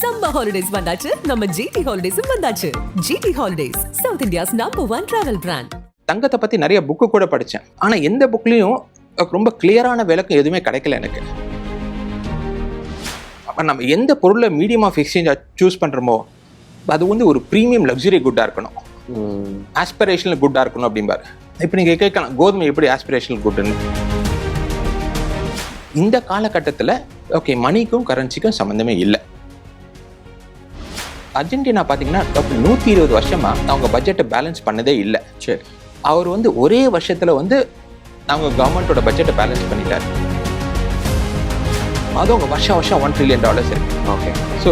Summer holidays வந்தாச்சு. நம்ம GT ஹாலிடேஸும் வந்தாச்சு. GT holidays south India's number one travel brand தங்கத்தை பற்றி நிறைய புக்கு கூட படித்தேன் ஆனால் எந்த புக்லேயும் ரொம்ப கிளியரான விளக்கம் எதுவுமே கிடைக்கல எனக்கு. அப்போ நம்ம எந்த பொருளை மீடியம் ஆஃப் எக்ஸ்சேஞ்சாக சூஸ் பண்ணுறோமோ அது வந்து ஒரு ப்ரீமியம் லக்ஸுரி குட்டாக இருக்கணும். ஆஸ்பிரேஷனல் குட்டாக இருக்கணும் அப்படிம்பாரு. இப்போ நீங்கள் கேட்கலாம் கோதுமை எப்படி ஆஸ்பிரேஷனல் குட்டுன்னு இந்த காலகட்டத்தில் ஓகே மணிக்கும் கரன்சிக்கும் சம்மந்தமே இல்லை. அர்ஜென்டினா பார்த்தீங்கன்னா நூற்றி இருபது வருஷமா அவங்க பட்ஜெட்டை பேலன்ஸ் பண்ணதே இல்லை. சரி. அவர் வந்து ஒரே வருஷத்துல வந்து அவங்க கவர்மெண்ட்டோட பட்ஜெட்டை பேலன்ஸ் பண்ணிட்டார். அது அவங்க வருஷம் வருஷம் ஒன் ட்ரில்லியன் டாலர்ஸ் இருக்கு ஓகே ஸோ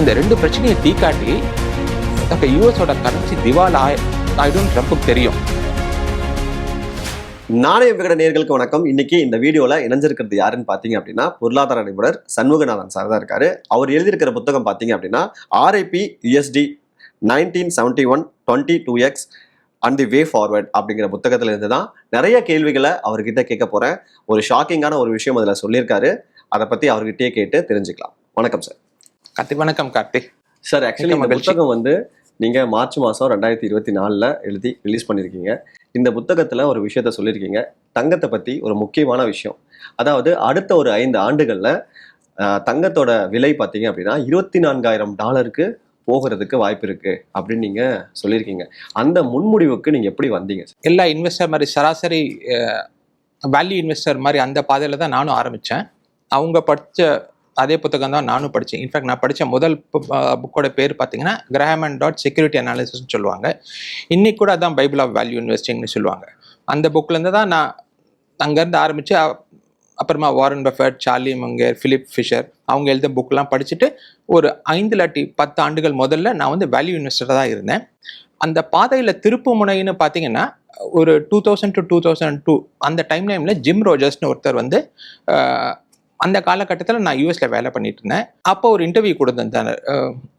இந்த ரெண்டு பிரச்சனையை தீக்காட்டி அப்போ யூஎஸோட கரன்சி திவால் ஆய் ஆயிடும் ட்ரம்ப்புக்கு தெரியும். நாணய விகட நேர்களுக்கு வணக்கம். இன்னைக்கு இந்த வீடியோல இணைஞ்சிருக்கிறது யாருன்னு பாத்தீங்க அப்படின்னா பொருளாதார நிபுணர் சண்முகநாதன் சார் தான் இருக்காரு. அவர் எழுதியிருக்கிற புத்தகம் பாத்தீங்க அப்படின்னா RIP USD nineteen seventy one twenty two X and the way forward அப்படிங்கிற புத்தகத்துல இருந்து தான் நிறைய கேள்விகளை அவர்கிட்ட கேட்க போறேன். ஒரு ஷாக்கிங்கான ஒரு விஷயம் அதில் சொல்லியிருக்காரு. அதை பத்தி அவர்கிட்டயே கேட்டு தெரிஞ்சுக்கலாம். வணக்கம் சார் கார்த்திக் வணக்கம் கார்த்திக். சார் ஆக்சுவலி மகிழ்ச்சி. புத்தகம் வந்து நீங்க மார்ச் மாசம் ரெண்டாயிரத்தி இருபத்தி நாலுல எழுதி ரிலீஸ் பண்ணிருக்கீங்க. இந்த புத்தகத்தில் ஒரு விஷயத்த சொல்லியிருக்கீங்க. தங்கத்தை பற்றி ஒரு முக்கியமான விஷயம். அதாவது அடுத்த ஒரு ஐந்து ஆண்டுகளில் தங்கத்தோட விலை பார்த்தீங்க அப்படின்னா இருபத்தி நான்காயிரம் டாலருக்கு போகிறதுக்கு வாய்ப்பு இருக்கு அப்படின்னு நீங்க சொல்லியிருக்கீங்க. அந்த முன்முடிவுக்கு நீங்க எப்படி வந்தீங்க? எல்லா இன்வெஸ்டர் மாதிரி சராசரி வேல்யூ இன்வெஸ்டர் மாதிரி அந்த பாதையில் தான் நானும் ஆரம்பித்தேன் அவங்க படித்த அதே புத்தகம் தான் நானும் படித்தேன் இன்ஃபேக்ட் நான் படித்த முதல் புக்கோட பேர் பார்த்தீங்கன்னா அண்ட் டாட் செக்யூரிட்டி அனாலிசிஸ்னு சொல்லுவாங்க. இன்னைக்கு கூட அதான் பைபிள் ஆஃப் வேல்யூ இன்வெஸ்டிங்னு சொல்லுவாங்க. அந்த புக்லேருந்து தான் நான் அங்கேருந்து ஆரம்பித்து அப்புறமா Warren Buffett Charlie Munger Philip Fisher அவங்க எழுத புக்கெலாம் படிச்சுட்டு ஒரு ஐந்து இல்லாட்டி பத்து ஆண்டுகள் முதல்ல நான் வந்து வேல்யூ இன்வெஸ்டராக தான் இருந்தேன். அந்த பாதையில் திருப்பு முனைன்னு பார்த்தீங்கன்னா ஒரு two thousand to two thousand two அந்த டைம் லைமில் ஜிம் ரோஜர்ஸ்னு ஒருத்தர் வந்து அந்த காலகட்டத்தில் நான் யூஎஸ்ல வேலை பண்ணிட்டு இருந்தேன் அப்போ ஒரு இன்டர்வியூ கொடுத்திருந்தார்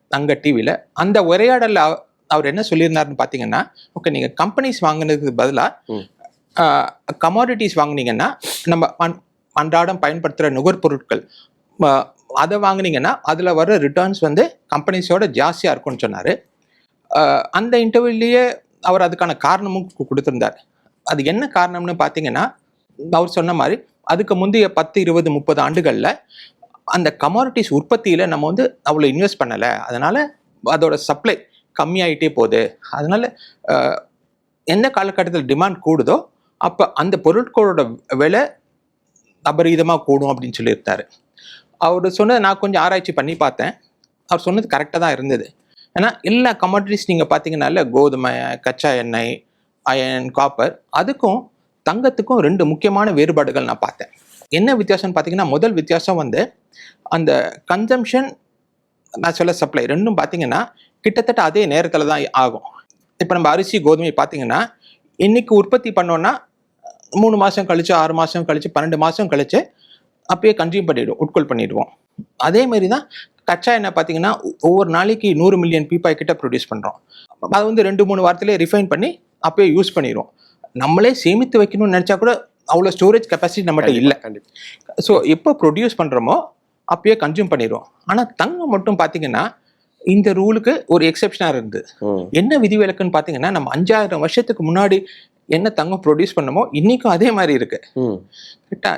அங்க டிவியில் அந்த உரையாடலில் அவர் என்ன சொல்லியிருந்தாருன்னு பார்த்தீங்கன்னா ஓகே நீங்கள் கம்பெனிஸ் வாங்கினதுக்கு. பதிலாக கமாடிட்டிஸ் வாங்குனீங்கன்னா நம்ம அன்- அன்றாடம் பயன்படுத்துகிற நுகர்பொருட்கள் அதை வாங்குனீங்கன்னா அதில் வர ரிட்டர்ன்ஸ் வந்து கம்பெனிஸோட ஜாஸ்தியாக இருக்கும்னு சொன்னார். அந்த இன்டர்வியூலேயே அவர் அதுக்கான காரணமும் கொடுத்திருந்தார். அது என்ன காரணம்னு பார்த்தீங்கன்னா அவர் சொன்ன மாதிரி அதுக்கு முந்தைய பத்து இருபது முப்பது ஆண்டுகளில் அந்த கமாடிட்டிஸ் உற்பத்தியில் நம்ம வந்து அவ்வளோ இன்வெஸ்ட் பண்ணலை. அதனால் அதோட சப்ளை கம்மியாயிட்டே போகுது. அதனால் எந்த காலகட்டத்தில் டிமாண்ட் கூடுதோ அப்போ அந்த பொருட்களோட விலை அபரீதமாக கூடும் அப்படின்னு சொல்லியிருந்தாரு. அவர் சொன்னதை நான் கொஞ்சம் ஆராய்ச்சி பண்ணி பார்த்தேன். அவர் சொன்னது கரெக்டாக தான் இருந்தது. ஏன்னா எல்லா கமாடிட்டிஸ் நீங்கள் பார்த்தீங்கன்னால கோதுமை கச்சா எண்ணெய் அயன் காப்பர் அதுக்கும் தங்கத்துக்கும் ரெண்டு முக்கியமான வேறுபாடுகள் நான் பார்த்தேன். என்ன வித்தியாசம்னு பார்த்தீங்கன்னா முதல் வித்தியாசம் வந்து அந்த கன்சம்ஷன் நான் சொல்ல சப்ளை ரெண்டும் பார்த்தீங்கன்னா கிட்டத்தட்ட அதே நேரத்தில் தான் ஆகும். இப்போ நம்ம அரிசி கோதுமை பார்த்தீங்கன்னா இன்னைக்கு உற்பத்தி பண்ணோன்னா மூணு மாதம் கழிச்சு ஆறு மாதம் கழிச்சு பன்னெண்டு மாதம் கழிச்சு அப்பயே கன்சியூம் பண்ணிவிடுவோம் உட்கொள் பண்ணிடுவோம். அதே மாதிரி தான் கச்சா எண்ணெய் பார்த்தீங்கன்னா ஒவ்வொரு நாளைக்கு நூறு மில்லியன் பீப்பாய் கிட்ட ப்ரொடியூஸ் பண்ணுறோம் அது வந்து ரெண்டு மூணு வாரத்திலே ரிஃபைன் பண்ணி அப்பயே யூஸ் பண்ணிடுவோம். நம்மளே சேமித்து வைக்கணும்னு நினச்சா கூட அவ்வளோ ஸ்டோரேஜ் கெப்பாசிட்டி நம்மகிட்ட இல்லை. ஸோ எப்போ ப்ரொடியூஸ் பண்ணுறோமோ அப்பயே கன்சியூம் பண்ணிடுவோம். ஆனால் தங்கம் மட்டும் பார்த்தீங்கன்னா இந்த ரூலுக்கு ஒரு எக்ஸெப்ஷனாக இருந்தது. என்ன விதிவிலக்குன்னு பார்த்தீங்கன்னா நம்ம அஞ்சாயிரம் வருஷத்துக்கு முன்னாடி என்ன தங்கம் ப்ரொடியூஸ் பண்ணமோ இன்னைக்கும் அதே மாதிரி இருக்கு. கரெக்டா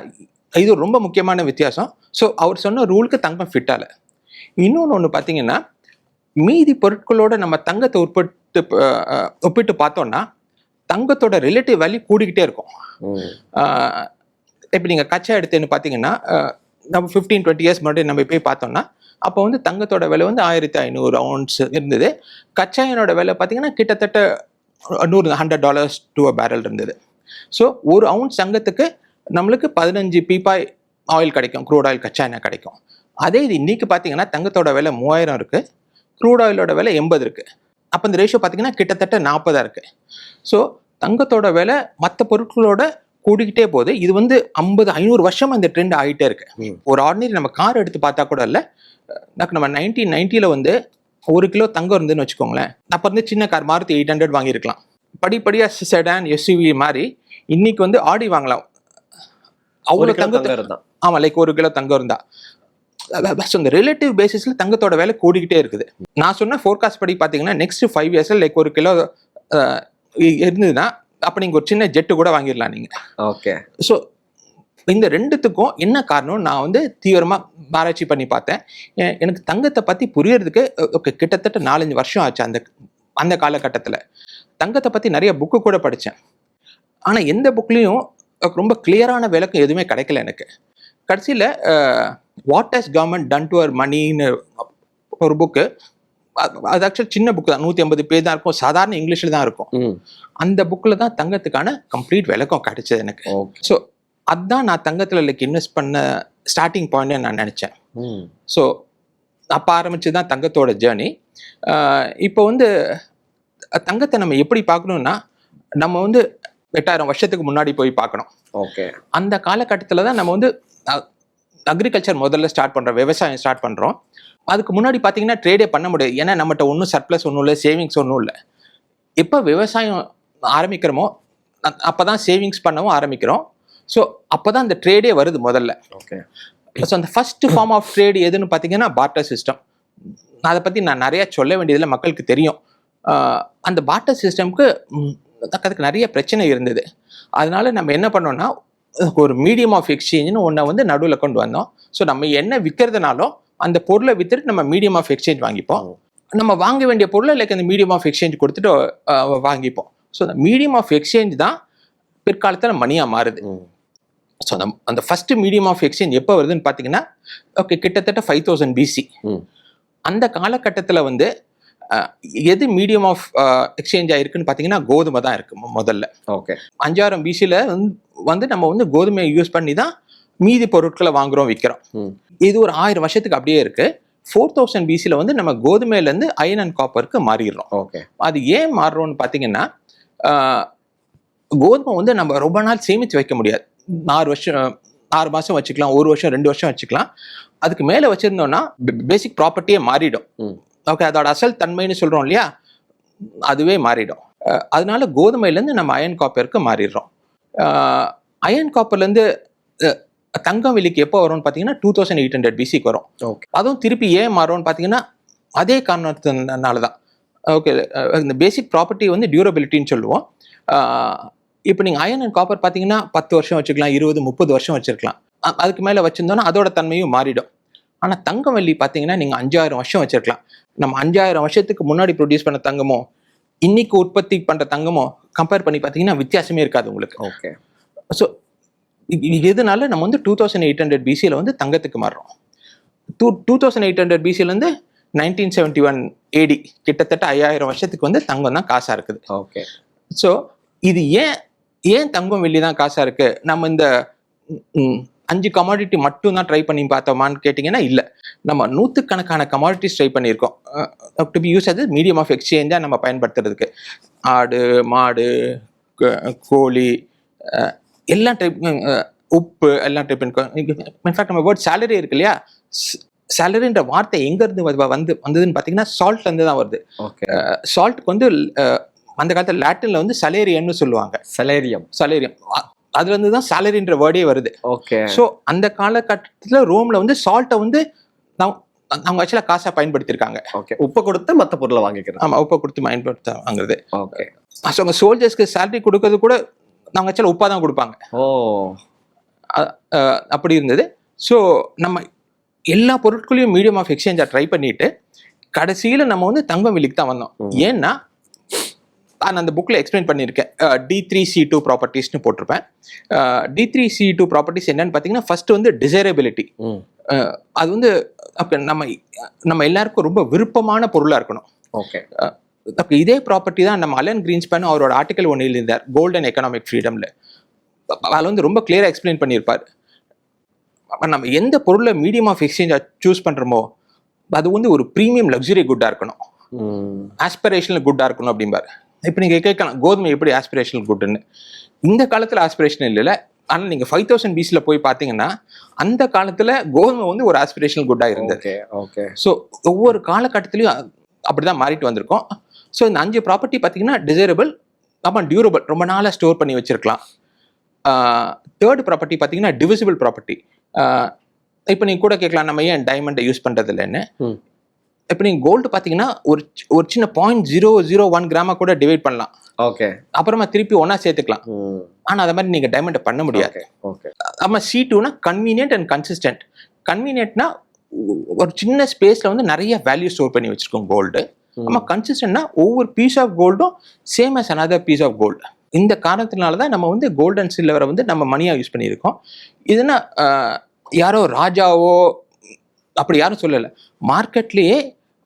இது ரொம்ப முக்கியமான வித்தியாசம். ஸோ அவர் சொன்ன ரூலுக்கு தங்கம் ஃபிட் ஆகல. இன்னொன்று ஒன்று பார்த்தீங்கன்னா மீதி பொருட்களோட நம்ம தங்கத்தை உட்பட்டு ஒப்பிட்டு பார்த்தோம்னா தங்கத்தோட ரிலேட்டிவ் வேல்யூ கூடிக்கிட்டே இருக்கும். இப்போ நீங்கள் கச்சா எடுத்துன்னு பார்த்தீங்கன்னா நம்ம ஃபிஃப்டீன் டுவெண்ட்டி இயர்ஸ் முன்னாடி நம்ம போய் பார்த்தோம்னா அப்போ வந்து தங்கத்தோட விலை வந்து ஆயிரத்தி ஐநூறு அவுன்ஸ் இருந்தது. கச்சாயனோட விலை பார்த்தீங்கன்னா கிட்டத்தட்ட நூறு hundred dollars to a barrel இருந்தது. ஸோ ஒரு அவுன்ஸ் தங்கத்துக்கு நம்மளுக்கு பதினஞ்சு பீப்பாய் ஆயில் கிடைக்கும் க்ரூட் ஆயில் கச்சா எண்ணெய் கிடைக்கும். அதே இது இன்னைக்கு பார்த்தீங்கன்னா தங்கத்தோட விலை மூவாயிரம் இருக்கு க்ரூட் ஆயிலோட விலை எண்பது இருக்கு. அப்போ இந்த ரேஷியோ பார்த்தீங்கன்னா கிட்டத்தட்ட நாற்பதா இருக்கு. ஸோ தங்கத்தோட விலை மற்ற பொருட்களோட கூடிக்கிட்டே போகுது. இது வந்து ஐம்பது ஐநூறு வருஷமா இந்த ட்ரெண்ட் ஆகிட்டே இருக்கு. ஒரு ஆர்டினரி நம்ம கார் எடுத்து பார்த்தா கூட இல்லை. நம்ம நைன்டீன் நைன்ட்டியில் வந்து ஒரு கிலோ தங்கம் இருந்துன்னு வச்சுக்கோங்களேன். அப்போ வந்து சின்ன கார் மாருதி எயிட் ஹண்ட்ரட் வாங்கியிருக்கலாம். படிப்படியாக செடான் எஸ்யூவி மாதிரி இன்னைக்கு வந்து ஆடி வாங்கலாம். அவ்வளோ தங்கம் இருந்தான் ஆமாம் லைக் ஒரு கிலோ தங்கம் இருந்தா. ஸோ இந்த ரிலேட்டிவ் பேசிஸில் தங்கத்தோட விலை கூடிக்கிட்டே இருக்குது. நான் சொன்ன ஃபோர்காஸ்ட் படி பார்த்தீங்கன்னா நெக்ஸ்ட் ஃபைவ் இயர்ஸில் லைக் ஒரு கிலோ இருந்ததுன்னா அப்போ நீங்கள் ஒரு சின்ன ஜெட்டு கூட வாங்கிடலாம் நீங்கள் ஓகே ஸோ இந்த ரெண்டுத்துக்கும் என்ன காரணம் நான் வந்து தீவிரமாக ஆராய்ச்சி பண்ணி பார்த்தேன். எனக்கு தங்கத்தை பற்றி புரியறதுக்கு ஓகே கிட்டத்தட்ட நாலஞ்சு வருஷம் ஆச்சு அந்த அந்த காலகட்டத்தில். தங்கத்தை பற்றி நிறைய புக்கு கூட படித்தேன் ஆனால் எந்த புக்லேயும் ரொம்ப கிளியரான விளக்கம் எதுவுமே கிடைக்கல எனக்கு. கடைசியில் what has government done to our மணின்னு ஒரு புக்கு அது ஆக்சுவலி சின்ன புக்கு தான். நூற்றி ஐம்பது பேஜ் தான் இருக்கும். சாதாரண இங்கிலீஷில் தான் இருக்கும். அந்த புக்கில் தான் தங்கத்துக்கான கம்ப்ளீட் விளக்கம் கிடைச்சது எனக்கு. ஸோ அதான் நான் தங்கத்தில் லைக் இன்வெஸ்ட் பண்ண ஸ்டார்டிங் பாயிண்ட் நான் நினச்சேன். ஸோ அப்போ ஆரம்பிச்சு தான் தங்கத்தோட ஜேர்னி இப்போ வந்து தங்கத்தை நம்ம எப்படி பார்க்கணும்னா நம்ம வந்து எட்டாயிரம் வருஷத்துக்கு முன்னாடி போய் பார்க்கணும். ஓகே அந்த காலகட்டத்தில் தான் நம்ம வந்து அக்ரிகல்ச்சர் முதல்ல ஸ்டார்ட் பண்ணுறோம் விவசாயம் ஸ்டார்ட் பண்ணுறோம் அதுக்கு முன்னாடி பார்த்தீங்கன்னா ட்ரேடே பண்ண முடியாது. ஏன்னா நம்மகிட்ட ஒன்றும் சர்ப்ளஸ் ஒன்றும் இல்லை சேவிங்ஸ் ஒன்றும் இல்லை. எப்போ விவசாயம் ஆரம்பிக்கிறோமோ அப்போ தான் சேவிங்ஸ் பண்ணவும் ஆரம்பிக்கிறோம். ஸோ அப்போ தான் அந்த ட்ரேடே வருது முதல்ல. ஓகே ஸோ அந்த ஃபர்ஸ்ட் ஃபார்ம் ஆஃப் ட்ரேட் எதுன்னு பார்த்தீங்கன்னா பார்ட்டர் சிஸ்டம் அதை பற்றி நான் நிறைய சொல்ல வேண்டியதில் மக்களுக்கு தெரியும். அந்த பார்ட்டர் சிஸ்டம்க்கு அதுக்கு நிறைய பிரச்சனை இருந்தது. அதனால நம்ம என்ன பண்ணோம்னா ஒரு மீடியம் ஆஃப் எக்ஸ்சேஞ்சுன்னு ஒன்றை வந்து நடுவில் கொண்டு வந்தோம். ஸோ நம்ம என்ன விற்கிறதுனாலும் அந்த பொருளை விற்றுட்டு நம்ம மீடியம் ஆஃப் எக்ஸ்சேஞ்ச் வாங்கிப்போம். நம்ம வாங்க வேண்டிய பொருளை லைக் அந்த மீடியம் ஆஃப் எக்ஸ்சேஞ்ச் கொடுத்துட்டு வாங்கிப்போம். ஸோ அந்த மீடியம் ஆஃப் எக்ஸ்சேஞ்ச் தான் பிற்காலத்தில் மணியாக மாறுது. ஸோ அந்த அந்த ஃபர்ஸ்ட் மீடியம் ஆஃப் எக்ஸ்சேஞ்ச் எப்போ வருதுன்னு பார்த்தீங்கன்னா ஓகே கிட்டத்தட்ட ஃபைவ் தௌசண்ட் பிசி அந்த காலகட்டத்தில் வந்து எது மீடியம் ஆஃப் எக்ஸ்சேஞ்ச் ஆயிருக்குன்னு பார்த்தீங்கன்னா கோதுமை தான் இருக்கு முதல்ல. ஓகே. அஞ்சாயிரம் பிசியில் வந்து நம்ம வந்து கோதுமையை யூஸ் பண்ணி தான் மீதி பொருட்களை வாங்குறோம் விற்கிறோம் இது ஒரு ஆயிரம் வருஷத்துக்கு அப்படியே இருக்கு. ஃபோர் தௌசண்ட் பிசியில் வந்து நம்ம கோதுமையிலேருந்து அயன் அண்ட் காப்பருக்கு மாறிடுறோம். ஓகே. அது ஏன் மாறுறோம்னு பார்த்தீங்கன்னா கோதுமை வந்து நம்ம ரொம்ப நாள் சேமித்து வைக்க முடியாது. ஆறு வருஷம் ஆறு மாதம் வச்சுக்கலாம் ஒரு வருஷம் ரெண்டு வருஷம் வச்சுக்கலாம். அதுக்கு மேலே வச்சுருந்தோம்னா பேசிக் ப்ராப்பர்ட்டியே மாறிடும். ஓகே அதோட அசல் தன்மைன்னு சொல்கிறோம் இல்லையா? அதுவே மாறிடும். அதனால கோதுமையிலேருந்து நம்ம அயன் காப்பருக்கு மாறிடுறோம். அயன் காப்பர்லேருந்து தங்கம் விலைக்கு எப்போ வரும்னு பார்த்தீங்கன்னா டூ தௌசண்ட் எயிட் ஹண்ட்ரட் பிசிக்கு வரும். ஓகே அதுவும் திருப்பி ஏன் மாறும்னு பார்த்தீங்கன்னா அதே காரணத்தினால தான். ஓகே இந்த பேசிக் ப்ராப்பர்ட்டி வந்து டியூரபிலிட்டின்னு சொல்லுவோம். இப்போ நீங்கள் அயன் அண்ட் காப்பர் பார்த்தீங்கன்னா பத்து வருஷம் வச்சுக்கலாம் இருபது முப்பது வருஷம் வச்சிருக்கலாம். அதுக்கு மேலே வச்சிருந்தோன்னா அதோட தன்மையும் மாறிடும். ஆனால் தங்கம் வெள்ளி பார்த்தீங்கன்னா நீங்கள் அஞ்சாயிரம் வருஷம் வச்சிருக்கலாம். நம்ம அஞ்சாயிரம் வருஷத்துக்கு முன்னாடி ப்ரொடியூஸ் பண்ண தங்கமோ இன்னைக்கு உற்பத்தி பண்ணுற தங்கமோ கம்பேர் பண்ணி பார்த்தீங்கன்னா வித்தியாசமே இருக்காது உங்களுக்கு. ஓகே ஸோ எதனால நம்ம வந்து டூ தௌசண்ட் எயிட் ஹண்ட்ரட் பிசியில் வந்து தங்கத்துக்கு மாறுறோம். Two two thousand eight hundred பிசியிலேருந்து nineteen seventy one AD கிட்டத்தட்ட ஐயாயிரம் வருஷத்துக்கு வந்து தங்கம் தான் காசாக இருக்குது. ஓகே ஸோ இது ஏன் ஏன் தங்கம் வெள்ளி தான் காசாக இருக்கு? நம்ம இந்த அஞ்சு கமாடிட்டி மட்டும் தான் ட்ரை பண்ணி பார்த்தோமான்னு கேட்டிங்கன்னா இல்லை. நம்ம நூற்றுக்கணக்கான கமாடிட்டிஸ் ட்ரை பண்ணியிருக்கோம். டு பி யூஸ் அது மீடியம் ஆஃப் எக்ஸ்சேஞ்சாக நம்ம பயன்படுத்துறதுக்கு. ஆடு மாடு கோழி அஹ், எல்லா டைப் உப்பு எல்லாம் டைப் இன்ஃபேக்ட் நம்ம வேர்ட் சேலரி இருக்கு இல்லையா? சேலரின்ற வார்த்தை எங்கேருந்து வந்து வந்ததுன்னு பார்த்தீங்கன்னா சால்ட்லேருந்து தான் வருது. ஓகே சால்ட்டுக்கு வந்து அந்த காலத்தில் லாட்டினில் வந்து சலேரியன்னு சொல்லுவாங்க. சலேரியம் சலேரியம் அதுல இருந்து தான் சாலரின்ற வேர்டே வருது. ஓகே ஸோ அந்த காலகட்டத்தில் ரோம்ல வந்து சால்ட்டை வந்து நம்- அவங்க ஆக்சுவலாக காசாக பயன்படுத்தியிருக்காங்க ஓகே உப்பு கொடுத்து மத்த பொருளை வாங்கிக்கிறது. ஆமா உப்பை கொடுத்து பயன்படுத்த வாங்குறது. ஓகே ஸோ அவங்க சோல்ஜர்ஸ்க்கு சேலரி கொடுக்கறது கூட அவங்க ஆக்சுவலாக உப்பாக தான் கொடுப்பாங்க. ஓ. அப்படி இருந்தது. ஸோ நம்ம எல்லா பொருட்களையும் மீடியம் ஆஃப் எக்ஸ்சேஞ்சாக ட்ரை பண்ணிட்டு கடைசியில் நம்ம வந்து தங்கம் விலைக்கு தான் வந்தோம். ஏன்னா நான் அந்த புக்கில் எக்ஸ்பிளைன் பண்ணியிருக்கேன். டி த்ரீ சி டூ ப்ராப்பர்ட்டிஸ்னு போட்டிருப்பேன். T three C two properties என்னன்னு பார்த்தீங்கன்னா ஃபர்ஸ்ட் வந்து டிசைரபிலிட்டி அது வந்து அப்ப நம்ம நம்ம எல்லாருக்கும் ரொம்ப விருப்பமான பொருளாக இருக்கணும். ஓகே. அப்ப இதே ப்ராப்பர்ட்டி தான் நம்ம அலன் கிரீன்ஸ்பேன் அவரோட ஆர்டிகல் ஒன்று எழுதியிருந்தார் கோல்டன் எக்கனாமிக் ஃப்ரீடம்ல அதில் வந்து ரொம்ப கிளியராக எக்ஸ்பிளைன் பண்ணியிருப்பார். அப்ப நம்ம எந்த பொருளை மீடியம் ஆஃப் எக்ஸ்சேஞ்சாக சூஸ் பண்ணுறோமோ அது வந்து ஒரு ப்ரீமியம் லக்ஸுரி குட்டாக இருக்கணும். ஆஸ்பிரேஷனல் குட்டாக இருக்கணும் அப்படிம்பாரு. இப்போ நீங்கள் கேட்கலாம் கோதுமை எப்படி ஆஸ்பிரேஷனல் குட்டுன்னு இந்த காலத்தில் ஆஸ்பிரேஷனல் இல்லைல்ல. ஆனால் நீங்கள் ஃபைவ் தௌசண்ட் பிஸில் போய் பார்த்தீங்கன்னா அந்த காலத்தில் கோதுமை வந்து ஒரு ஆஸ்பிரேஷனல் குட்டாக இருந்தது. ஓகே ஸோ ஒவ்வொரு காலகட்டத்திலையும் அப்படிதான் மாறிட்டு வந்திருக்கோம். ஸோ இந்த அஞ்சு ப்ராப்பர்ட்டி பார்த்தீங்கன்னா டிசைரபிள் அப்புறம் டியூரபிள் ரொம்ப நாளாக ஸ்டோர் பண்ணி வச்சிருக்கலாம். தேர்ட் ப்ராப்பர்ட்டி பார்த்தீங்கன்னா டிவிசிபிள் ப்ராப்பர்ட்டி இப்போ நீங்க கூட கேட்கலாம் நம்ம ஏன் டைமண்டை யூஸ் பண்றது இல்லைன்னு. இப்போ நீங்க கோல்டு பார்த்தீங்கன்னா ஒரு ஒரு சின்ன பாயிண்ட் ஜீரோ ஜீரோ ஒன் கிராமா கூட டிவைட் பண்ணலாம். ஓகே அப்புறமா திருப்பி ஒண்ணா சேர்த்துக்கலாம். ஆனா அத மாதிரி நீங்க டைமண்டை பண்ண முடியாது. ஓகே ஓகே ஆமா சி டூனா கன்வீனியன்ட் அண்ட் கன்சிஸ்டன்ட் கன்வீனியன்ட்னா ஒரு சின்ன ஸ்பேஸ்ல வந்து நிறைய வேல்யூ ஸ்டோர் பண்ணி வச்சிருக்கோம் கோல்டு ஆமா கன்சிஸ்டன்ட்னா ஒவ்வொரு piece of கோல்டும் same as another piece of gold இந்த காரணத்தினால தான் நம்ம வந்து கோல்டு அண்ட் சில்வரை வந்து நம்ம மணியா யூஸ் பண்ணியிருக்கோம். இதுனா யாரோ ராஜாவோ அப்படி யாரும் சொல்லலை. மார்க்கெட்லயே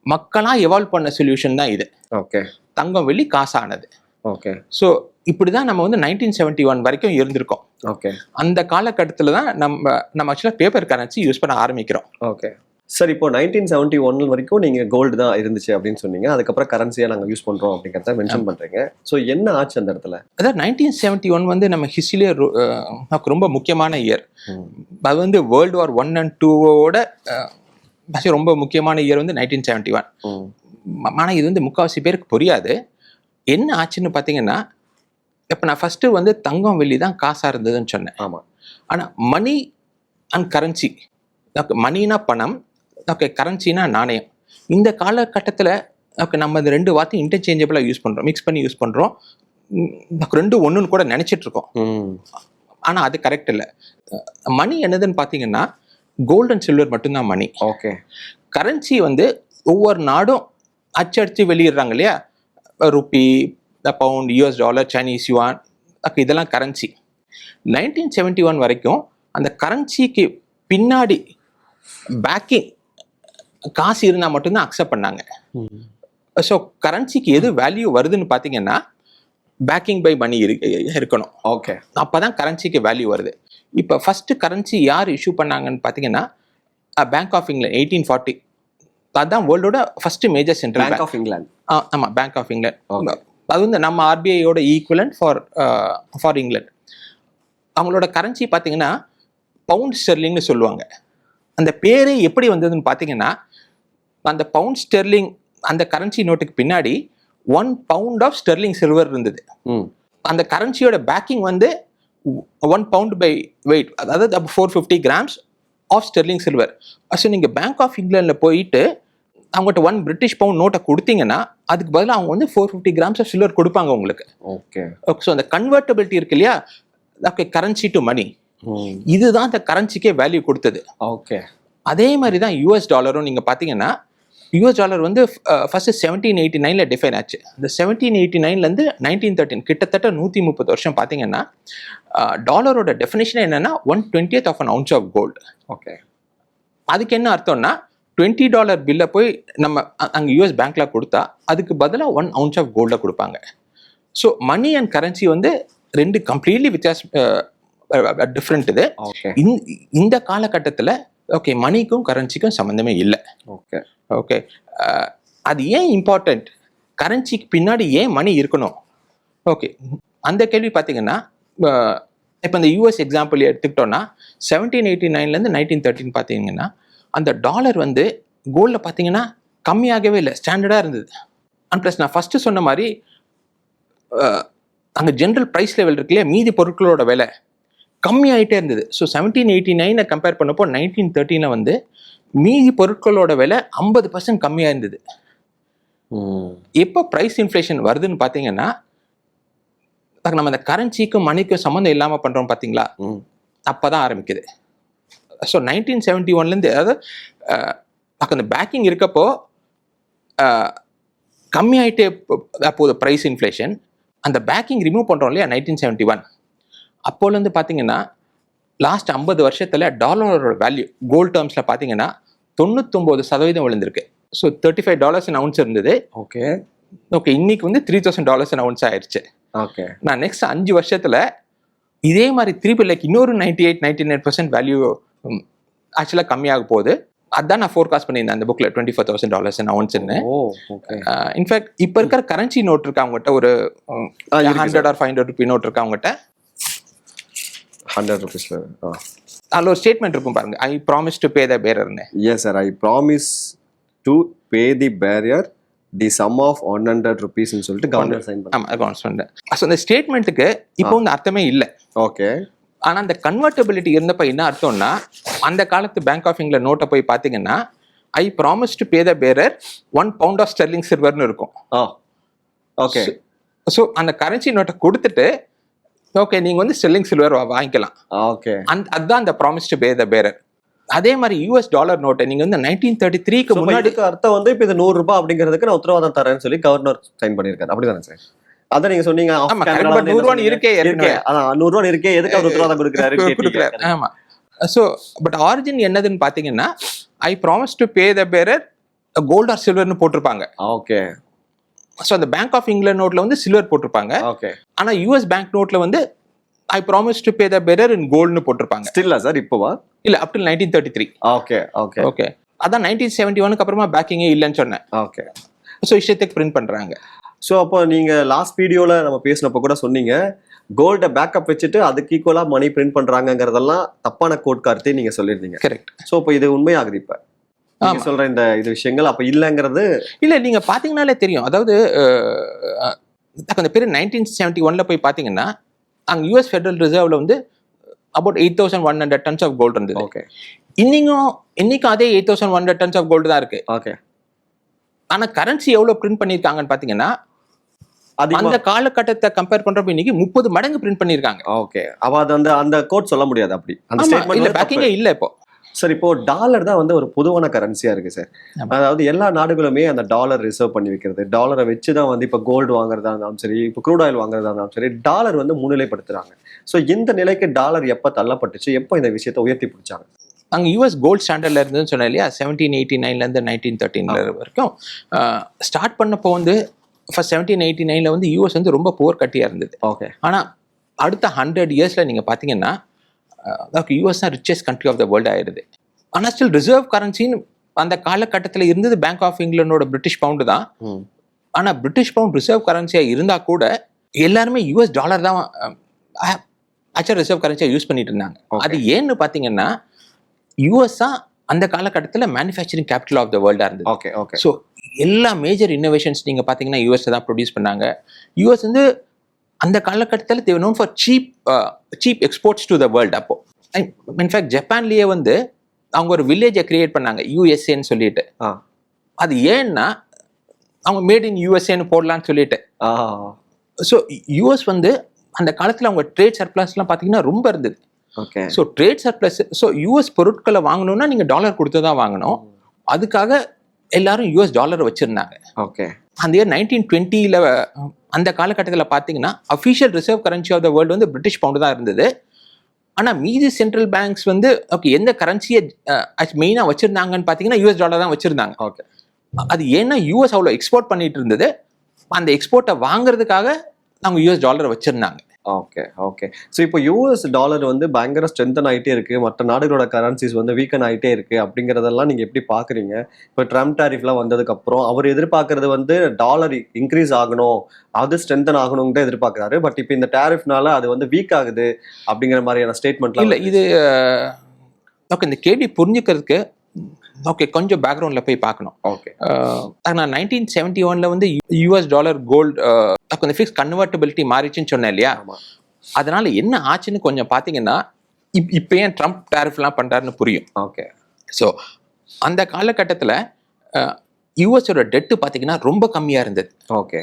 மக்களா எவால்வ் பண்ண சொல்யூஷன் தான் இது. ஓகே தங்கம் வெள்ளி காசானது. ஓகே ஸோ இப்படி தான் நம்ம வந்து நைன்டீன் செவன்ட்டி ஒன் வரைக்கும் இருந்திருக்கோம். ஓகே அந்த காலகட்டத்தில் தான் நம்ம நம்ம ஆக்சுவலாக பேப்பர் கரன்சி யூஸ் பண்ண ஆரம்பிக்கிறோம். ஓகே சார் இப்போ நைன்டீன் செவன்ட்டி ஒன் வரைக்கும் நீங்க கோல்டு தான் இருந்துச்சு அப்படின்னு சொன்னீங்க. அதுக்கப்புறம் கரன்சியா நாங்க யூஸ் பண்றோம் அப்படிங்கறத மென்ஷன் பண்றீங்க. ஸோ என்ன ஆச்சு அந்த இடத்துல? அதாவது நைன்டீன் செவன்ட்டி ஒன் வந்து நம்ம ஹிஸ்ட்ரியிலே நமக்கு ரொம்ப முக்கியமான இயர் அது வந்து வேர்ல்டு வார் ஒன் அண்ட் டூவோட ரொம்ப முக்கியமான இயர் வந்து நைன்டீன் செவன்ட்டி ஒன். ஆனால் இது வந்து முக்கால்வாசி பேருக்கு புரியாது. என்ன ஆச்சுன்னு பார்த்தீங்கன்னா இப்போ நான் ஃபஸ்ட்டு வந்து தங்கம் வெள்ளி தான் காசாக இருந்ததுன்னு சொன்னேன். ஆமா. ஆனால் மணி அண்ட் கரன்சி மணினா பணம் ஓகே கரன்சினா நாணயம். இந்த காலகட்டத்தில் ஓகே நம்ம இந்த ரெண்டு வார்த்தையும் இன்டர்சேஞ்சபிளாக யூஸ் பண்ணுறோம் மிக்ஸ் பண்ணி யூஸ் பண்ணுறோம் ரெண்டு ஒன்றுன்னு கூட நினச்சிட்டு இருக்கோம். ம். ஆனால் அது கரெக்ட் இல்லை. மணி என்னதுன்னு பார்த்தீங்கன்னா கோல்டு அண்ட் சில்வர் மட்டும்தான் மணி ஓகே கரன்சி வந்து ஒவ்வொரு நாடும் அச்சடித்து வெளியிடுறாங்க இல்லையா? Rupee pound US dollar Chinese yuan அப்போ இதெல்லாம் கரன்சி நைன்டீன் செவன்ட்டி ஒன் வரைக்கும் அந்த கரன்சிக்கு பின்னாடி பேக்கிங் காசு இருந்தால் மட்டும்தான் அக்செப்ட் பண்ணாங்க. ஸோ கரன்சிக்கு எது வேல்யூ வருதுன்னு பார்த்தீங்கன்னா பேக்கிங் பை மணி இருக்கணும். ஓகே அப்பதான் கரன்சிக்கு வேல்யூ வருது. இப்போ ஃபர்ஸ்ட் கரன்சி யார் இஷ்யூ பண்ணாங்கன்னு பார்த்தீங்கன்னா bank of England eighteen forty அதுதான் வேர்ல்டோட first major central bank of England ஆமாம் பேங்க் ஆஃப். இங்கிலாந்து அது வந்து நம்ம ஆர்பிஐயோட ஈக்குவலன்ட் ஃபார் ஃபார் இங்கிலாந்து அவங்களோட கரன்சி பார்த்தீங்கன்னா பவுண்ட் ஸ்டெர்லிங்னு சொல்லுவாங்க. அந்த பேரே எப்படி வந்ததுன்னு பார்த்தீங்கன்னா அந்த பவுண்ட் ஸ்டெர்லிங் அந்த கரன்சி நோட்டுக்கு பின்னாடி one pound of sterling silver இருந்தது. அந்த கரன்சியோட பேக்கிங் வந்து ஒன் பவுண்ட் பை வெயிட் அதாவது அப்போ four fifty grams of sterling silver so நீங்கள் பேங்க் ஆஃப் இங்கிலாண்டில் போயிட்டு அவங்ககிட்ட ஒன் பிரிட்டிஷ் பவுண்ட் நோட்டை கொடுத்தீங்கன்னா அதுக்கு பதிலாக அவங்க வந்து four fifty grams of silver கொடுப்பாங்க உங்களுக்கு. ஓகே ஸோ அந்த கன்வெர்ட்டபிலிட்டி இருக்கு இல்லையா? ஓகே கரன்சி டு மணி இதுதான் அந்த கரன்சிக்கே வேல்யூ கொடுத்தது. ஓகே அதே மாதிரி தான் யூஎஸ் டாலரும் நீங்கள் பார்த்தீங்கன்னா யூஎஸ் டாலர் வந்து ஃபர்ஸ்ட் செவன்டீன் எயிட்டி நைனில் டிஃபைன் ஆச்சு. இந்த செவன்டீன் எயிட்டி நைன்லேருந்து நைன்டீன் தேர்ட்டின் கிட்டத்தட்ட நூற்றி முப்பது வருஷம் பார்த்தீங்கன்னா டாலரோட டெஃபினேஷன் என்னன்னா one twentieth of an ounce of gold okay அதுக்கு என்ன அர்த்தம்னா டுவெண்ட்டி டாலர் பில்லை போய் நம்ம அங்கே யூஎஸ் பேங்க்ல கொடுத்தா அதுக்கு பதிலாக ஒன் அவுன்ஸ் ஆஃப் கோல்டை கொடுப்பாங்க. ஸோ மணி அண்ட் கரன்சி வந்து ரெண்டு கம்ப்ளீட்லி வித்தியாசம் டிஃப்ரெண்ட் இது. இந்த காலகட்டத்தில் ஓகே மணிக்கும் கரன்சிக்கும் சம்மந்தமே இல்லை. ஓகே ஓகே அது ஏன் இம்பார்ட்டண்ட் கரன்சிக்கு பின்னாடி ஏன் மணி இருக்கணும்? ஓகே அந்த கேள்வி பார்த்தீங்கன்னா இப்போ இந்த யூஎஸ் எக்ஸாம்பிள் எடுத்துக்கிட்டோன்னா செவன்டீன் எயிட்டி நைன்லேருந்து நைன்டீன் தேர்ட்டின் பார்த்தீங்கன்னா அந்த டாலர் வந்து கோல்டில் பார்த்தீங்கன்னா கம்மியாகவே இல்லை ஸ்டாண்டர்டாக இருந்தது. அண்ட் ப்ளஸ் நான் ஃபஸ்ட்டு சொன்ன மாதிரி அங்கே ஜென்ரல் ப்ரைஸ் லெவல் இருக்கு இல்லையா மீதி பொருட்களோட விலை. கம்மியாயிட்டே இருந்தது. ஸோ செவன்டீன் எயிட்டி நைனை கம்பேர் பண்ணப்போ நைன்டீன் தேர்ட்டினில் வந்து மீதி பொருட்களோட விலை ஐம்பது பர்சன்ட் கம்மியாக இருந்தது. எப்போ ப்ரைஸ் இன்ஃப்ளேஷன் வருதுன்னு பார்த்தீங்கன்னா நம்ம அந்த கரன்சிக்கும் மணிக்கும் சம்மந்தம் இல்லாமல் பண்ணுறோம் பார்த்தீங்களா ம். அப்போ தான் ஆரம்பிக்குது ஸோ நைன்டீன் செவன்ட்டி ஒன்லேருந்து அதாவது அந்த பேக்கிங் இருக்கப்போ கம்மியாயிட்டே போகுது ப்ரைஸ் இன்ஃப்ளேஷன் அந்த பேக்கிங் ரிமூவ் பண்ணுறோம் இல்லையா நைன்டீன் செவன்ட்டி ஒன் அப்போலேருந்து பார்த்தீங்கன்னா லாஸ்ட் ஐம்பது வருஷத்தில் டாலரோட வேல்யூ கோல்ட் டேர்ம்ஸில் பார்த்தீங்கன்னா தொண்ணூத்தொம்பது சதவீதம் விழுந்திருக்கு. So thirty five dollars ounce இருந்தது. ஓகே ஓகே இன்னைக்கு வந்து த்ரீ தௌசண்ட் டாலர்ஸ் அவுன்ஸ் ஆயிடுச்சு ஓகே நான் நெக்ஸ்ட் அஞ்சு வருஷத்துல இதே மாதிரி திருப்பி லைக் இன்னொரு ninety eight ninety nine percent value ஆக்சுவலாக கம்மியாக போகுது. அதான் நான் ஃபோர்காஸ்ட் பண்ணியிருந்தேன் அந்த புக்கில் டுவெண்ட்டி ஃபோர் தௌசண்ட் டாலர்ஸ் அவுன்ஸ்னு இன்ஃபேக்ட் இப்போ இருக்கிற கரன்சி நோட் இருக்கு அவங்ககிட்ட? ஒரு hundred or five hundred rupee note இருக்கு அவங்ககிட்ட? ஹண்ட்ரட் ருபீஸ்ல அதில் ஒரு ஸ்டேட்மெண்ட் இருக்கும் பாருங்க. I promise to pay the பேரர்னு yes sir I promise to pay the bearer the sum of one hundred ருபீஸ்னு சொல்லிட்டு கவர்னர் சைன் பண்ண ஆமாம் அக்கௌண்ட்ஸ் ஸோ அந்த ஸ்டேட்மெண்ட்டுக்கு இப்போ வந்து அர்த்தமே இல்லை. ஓகே ஆனா அந்த கன்வெர்டபிலிட்டி இருந்தப்ப என்ன அர்த்தம்னா அந்த காலத்து பேங்க் ஆஃப் இங்கிலாந்து நோட்டை போய் பார்த்தீங்கன்னா I promise to pay the bearer one pound of sterling சில்வர்னு இருக்கும். ஓகே ஸோ அந்த கரன்சி நோட்டை கொடுத்துட்டு ஓகே நீங்க வந்து ஸ்டெர்லிங் சில்வர் வாங்கிக்கலாம். ஓகே அந்த அதுதான் அந்த ப்ராமிஸ் டு பே த பேரர். அதே மாதிரி யூஎஸ் டாலர் நோட்டை நீங்க வந்து நைன்டீன் தேர்ட்டி த்ரீக்கு முன்னாடி அர்த்தம் வந்து இப்போ இது நூறு ரூபாய் அப்படிங்கிறதுக்கு நான் உத்தரவாதம் தரேன்னு சொல்லி கவர்னர் சைன் பண்ணியிருக்காரு. அப்படிதானே சார்? அதான் நீங்க சொன்னீங்க ஆமா, camera correct, but வந்து என்ன நூறு ரூபான்னு சொன்னீங்க? இருக்கே. இருக்கே. அதான் நூறு ரூபாய் இருக்கே எதுக்கு அவர் உத்தரவாதம் கொடுக்குறாரு கொடுக்குறாரு ஆமா. ஸோ பட் ஆரிஜின் என்னதுன்னு பார்த்தீங்கன்னா I promise to pay the bearer gold or சில்வர்னு போட்டிருப்பாங்க. ஓகே ஸோ அந்த பேங்க் ஆஃப் இங்கிலாந்து நோட்ல வந்து சில்வர் போட்டிருப்பாங்க. ஓகே ஆனா யூஎஸ் பேங்க் நோட்ல வந்து ஐ promise to pay the bearer in கோல்டுன்னு போட்டிருப்பாங்க. ஸ்டில்லா சார் இப்போவா? இல்ல up to nineteen thirty three okay okay okay அதான் நைன்டீன் செவன்டி ஒனுக்கு அப்புறமா பேக்கிங்கே இல்லைன்னு சொன்னேன். ஓகே ஸோ இஷ்டத்துக்கு பிரிண்ட் பண்றாங்க. ஸோ அப்போ நீங்க லாஸ்ட் வீடியோல நம்ம பேசினப்போ கூட சொன்னீங்க கோல்ட பேக்கப் வச்சுட்டு அதுக்கு ஈக்குவலா மணி பிரிண்ட் பண்றாங்கங்கிறதெல்லாம் தப்பான கோட் கருத்தை நீங்க சொல்லியிருந்தீங்க. கரெக்ட் ஸோ இப்போ இது உண்மையாகுது இப்ப. சொல்ற இந்த இது விஷயங்கள் அப்ப இல்லைங்கிறது இல்ல நீங்க பாத்தீங்கன்னாலே தெரியும். அதாவது அந்த பேர் நைன்டீன் செவன்டி ஒன்ல போய் பாத்தீங்கன்னா அங்க யூஎஸ் ஃபெடரல் ரிசர்வ்ல வந்து about eight thousand one hundred tons of gold இருந்தது. ஓகே இன்னிக்கும் இன்னைக்கும் அதே eight thousand one hundred tons of gold தான் இருக்கு. ஓகே ஆனா கரன்சி எவ்வளவு பிரிண்ட் பண்ணிருக்காங்கன்னு பாத்தீங்கன்னா அதிகமா அந்த காலகட்டத்தை கம்பேர் பண்றப்ப இன்னைக்கு முப்பது மடங்கு பிரிண்ட் பண்ணிருக்காங்க ஓகே அவ அது அந்த அந்த கோட் சொல்ல முடியாது அப்படி. அந்த இல்ல பேக்கிங்கே இல்ல இப்போ. சார் இப்போ டாலர் தான் வந்து ஒரு பொதுவான கரன்சியா இருக்கு சார். அதாவது எல்லா நாடுகளுமே அந்த டாலர் ரிசர்வ் பண்ணி வைக்கிறது. டாலரை வச்சு தான் வந்து இப்போ கோல்டு வாங்குறதா இருந்தாலும் சரி இப்போ க்ரூட் ஆயில் வாங்குறதா இருந்தாலும் சரி டாலர் வந்து முன்னிலைப்படுத்துறாங்க. ஸோ இந்த நிலைக்கு டாலர் எப்போ தள்ளப்பட்டுச்சு? எப்போ இந்த விஷயத்தை உயர்த்தி பிடிச்சாங்க? அங்க யூஎஸ் கோல்ட் ஸ்டாண்டர்ட்ல இருந்துன்னு சொன்னேன் இல்லையா? செவன்டீன் எயிட்டி நைன்ல இருந்து நைன்டீன் தேர்ட்டின்ல வரைக்கும். ஸ்டார்ட் பண்ணப்போ வந்து ஃபர்ஸ்ட் செவன்டீன் எயிட்டி நைன்ல வந்து யூஎஸ் வந்து ரொம்ப போர் கட்டியா இருந்தது. ஓகே ஆனா அடுத்த ஹண்ட்ரட் இயர்ஸ்ல நீங்க பாத்தீங்கன்னா யூஎஸ் தான் richest country of the world ஆயிருது ஆனா ஸ்டில் ரிசர்வ் கரன்சின்னு அந்த காலகட்டத்தில் இருந்தது பேங்க் ஆஃப் இங்கிலாண்டோட பிரிட்டிஷ் பவுண்டு தான். ம். ஆனா பிரிட்டிஷ் பவுண்ட் ரிசர்வ் கரன்சியா இருந்தா கூட எல்லாருமே யூஎஸ் டாலர் தான் ஆக்சுவல் ரிசர்வ் கரன்சியா யூஸ் பண்ணிட்டு இருந்தாங்க. அது ஏன்னு பாத்தீங்கன்னா யூஎஸ் தான் அந்த காலகட்டத்தில் மேனுஃபேக்சரிங் கேபிட்டல் ஆஃப் த வேர்ல்டா இருந்தது. ஓகே ஓகே ஸோ எல்லா மேஜர் இன்னோவேஷன்ஸ் நீங்கள் பார்த்தீங்கன்னா யூஎஸ் தான் ப்ரொடியூஸ் பண்ணாங்க. யூஎஸ் வந்து அந்த காலகட்டத்தில் தேவை known for cheap cheap exports to the world அப்போ இன்ஃபேக்ட் ஜப்பான்லேயே வந்து அவங்க ஒரு வில்லேஜை கிரியேட் பண்ணாங்க யூஎஸ்ஏன்னு சொல்லிட்டு. அது ஏன்னா அவங்க மேட் இன் யூஎஸ்ஏன்னு போடலான்னு சொல்லிட்டு. ஸோ யூஎஸ் வந்து அந்த காலத்தில் அவங்க ட்ரேட் சர்ப்ளஸ்லாம் பார்த்தீங்கன்னா ரொம்ப இருந்தது. Okay. So trade surplus so US பொருட்களை வாங்கணும்னா நீங்கள் டாலர் கொடுத்து தான் வாங்கணும் அதுக்காக எல்லாரும் யூஎஸ் டாலர் வச்சிருந்தாங்க. ஓகே. அந்த இயர் நைன்டீன் டுவெண்ட்டியில் அந்த காலகட்டத்தில் பார்த்தீங்கன்னா official reserve currency of the world வந்து பிரிட்டிஷ் பவுண்டு தான் இருந்தது. ஆனால் மீதி சென்ட்ரல் பேங்க்ஸ் வந்து ஓகே எந்த கரன்சியை மெயினாக வச்சிருந்தாங்கன்னு பார்த்தீங்கன்னா யூஎஸ் டாலர் தான் வச்சிருந்தாங்க. ஓகே அது ஏன்னா யூஎஸ் அவ்வளோ எக்ஸ்போர்ட் பண்ணிட்டு இருந்தது. அந்த எக்ஸ்போர்ட்டை வாங்குறதுக்காக அவங்க யூஎஸ் டாலர் வச்சிருந்தாங்க. ஓகே ஓகே ஸோ இப்போ யூஎஸ் டாலர் வந்து பயங்கர ஸ்ட்ரென்தன் ஆகிட்டே இருக்கு. மற்ற நாடுகளோட கரன்சிஸ் வந்து வீக்கன் ஆகிட்டே இருக்கு. அப்படிங்கிறதெல்லாம் நீங்க எப்படி பாக்குறீங்க இப்போ ட்ரம்ப் டாரிஃப்லாம் வந்ததுக்கு அப்புறம் அவர் எதிர்பார்க்கறது வந்து டாலர் இன்க்ரீஸ் ஆகணும் அது ஸ்ட்ரென்தன் ஆகணும்னு தான் எதிர்பார்க்கறாரு. பட் இப்போ இந்த டாரிஃப்னால அது வந்து வீக் ஆகுது அப்படிங்கிற மாதிரியான ஸ்டேட்மெண்ட்லாம் இல்லை இது ஓகே இந்த கேள்வி புரிஞ்சுக்கிறதுக்கு ஓகே கொஞ்சம் பேக்ரவுண்டில் போய் பார்க்கணும். ஓகே நான் நைன்டீன் செவன்டி ஒன்ல வந்து யூஎஸ் டாலர் கோல்டு அந்த ஃபிக்ஸ் கன்வெர்ட்டபிலிட்டி மாறிச்சுன்னு சொன்னேன் இல்லையா? அதனால என்ன ஆச்சுன்னு கொஞ்சம் பார்த்தீங்கன்னா இப் இப்போ ஏன் ட்ரம்ப் டேரிஃப்லாம் பண்ணுறாருன்னு புரியும். ஓகே ஸோ அந்த காலகட்டத்தில் யூஎஸோட டெட்டு பார்த்தீங்கன்னா ரொம்ப கம்மியாக இருந்தது. ஓகே